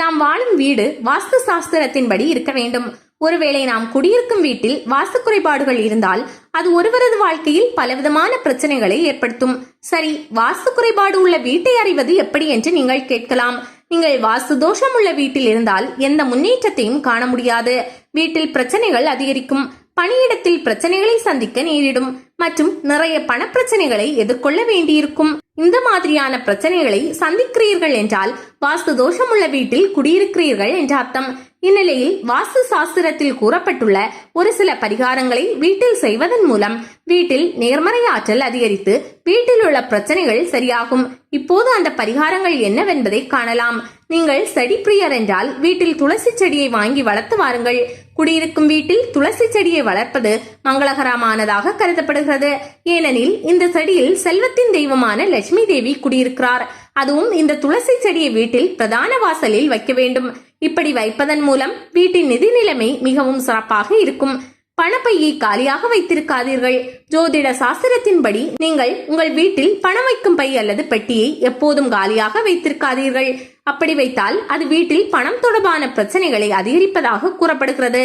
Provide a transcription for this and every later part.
நாம் வாழும் வீடு வாஸ்து சாஸ்திரத்தின்படி இருக்க வேண்டும். ஒருவேளை நாம் குடியிருக்கும் வீட்டில் வாஸ்து குறைபாடுகள் இருந்தால் அது ஒருவரது வாழ்க்கையில் பலவிதமான பிரச்சனைகளை ஏற்படுத்தும். சரி வாஸ்து குறைபாடு உள்ள வீட்டை அறிவது எப்படி என்று நீங்கள் கேட்கலாம். நீங்கள் வாஸ்து தோஷம் உள்ள வீட்டில் இருந்தால் எந்த முன்னேற்றத்தையும் காண முடியாது. வீட்டில் பிரச்சனைகள் அதிகரிக்கும். பணியிடத்தில் பிரச்சனைகளை சந்திக்க நேரிடும். மற்றும் நிறைய பணப்பிரச்சனைகளை எதிர்கொள்ள வேண்டியிருக்கும். இந்த மாதிரியான பிரச்சனைகளை சந்திக்கிறீர்கள் என்றால் வாஸ்து தோஷம் உள்ள வீட்டில் குடியிருக்கிறீர்கள் என்ற அர்த்தம். இந்நிலையில் வாஸ்து சாஸ்திரத்தில் கூறப்பட்டுள்ள ஒரு சில பரிகாரங்களை வீட்டில் செய்வதன் மூலம் வீட்டில் நேர்மறை ஆற்றல் அதிகரித்து வீட்டில் உள்ள பிரச்சனைகள் சரியாகும். இப்போது அந்த பரிகாரங்கள் என்னவென்பதை காணலாம். நீங்கள் செடி பிரியர் என்றால் வீட்டில் துளசி செடியை வாங்கி வளர்த்து வாருங்கள். குடியிருக்கும் வீட்டில் துளசி செடியை வளர்ப்பது மங்களகரமானதாக கருதப்படுகிறது. ஏனெனில் இந்த செடியில் செல்வத்தின் தெய்வமான லட்சுமி தேவி குடியிருக்கிறார். அதுவும் இந்த துளசி செடியை வீட்டில் பிரதான வாசலில் வைக்க வேண்டும். இப்படி வைப்பதன் மூலம் வீட்டின் நிதி நிலைமை மிகவும் சிறப்பாக இருக்கும். பணப்பையை காலியாக வைத்திருக்காதீர்கள். ஜோதிட சாஸ்திரத்தின்படி நீங்கள் உங்கள் வீட்டில் பணம் வைக்கும் பை அல்லது பெட்டியை எப்போதும் காலியாக வைத்திருக்காதீர்கள். அப்படி வைத்தால் அது வீட்டில் பணம் தொடர்பான பிரச்சனைகளை அதிகரிப்பதாக கூறப்படுகிறது.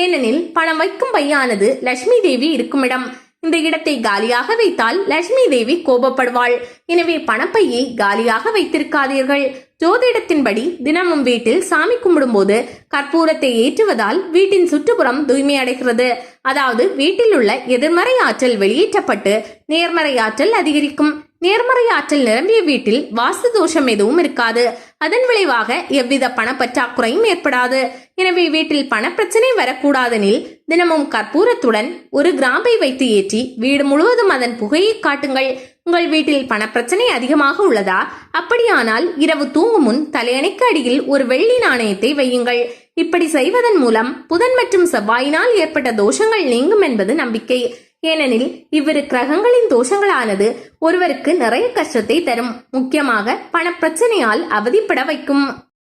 ஏனெனில் பணம் வைக்கும் பையானது லட்சுமி தேவி இருக்குமிடம். இந்த இடத்தை காலியாக வைத்தால் லட்சுமி தேவி கோபப்படுவாள். எனவே பணப்பையை காலியாக வைத்திருக்காதீர்கள். ஜோதிடத்தின்படி தினமும் வீட்டில் சாமி கும்பிடும்போது கற்பூரத்தை ஏற்றுவதால் வீட்டின் சுற்றுப்புறம் தூய்மை அடைகிறது. அதாவது வீட்டில் உள்ள எதிர்மறை ஆற்றல் வெளியேற்றப்பட்டு நேர்மறை ஆற்றல் அதிகரிக்கும். நேர்மறை ஆற்றல் நிரம்பிய வீட்டில் வாஸ்து தோஷம் எதுவும் இருக்காது. அதன் விளைவாக எவ்வித பணப்பற்றாக்குறையும் ஏற்படாது. எனவே வீட்டில் பணப்பிரச்சனை வரக்கூடாதெனில் தினமும் கற்பூரத்துடன் ஒரு கிராம்பை வைத்து ஏற்றி வீடு முழுவதும் அதன் புகையை காட்டுங்கள். உங்கள் வீட்டில் பணப்பிரச்சனை அதிகமாக உள்ளதா? அப்படியானால் இரவு தூங்கும் முன் தலையணைக்கு அடியில் ஒரு வெள்ளி நாணயத்தை வையுங்கள். இப்படி செய்வதன் மூலம் புதன் மற்றும் செவ்வாயினால் ஏற்பட்ட தோஷங்கள் நீங்கும் என்பது நம்பிக்கை. ஏனெனில் இவ்விரு கிரகங்களின் தோஷங்களானது ஒருவருக்கு நிறைய கஷ்டத்தை தரும். முக்கியமாக பணப்பிரச்சனையால் அவதிப்பட வைக்கும்.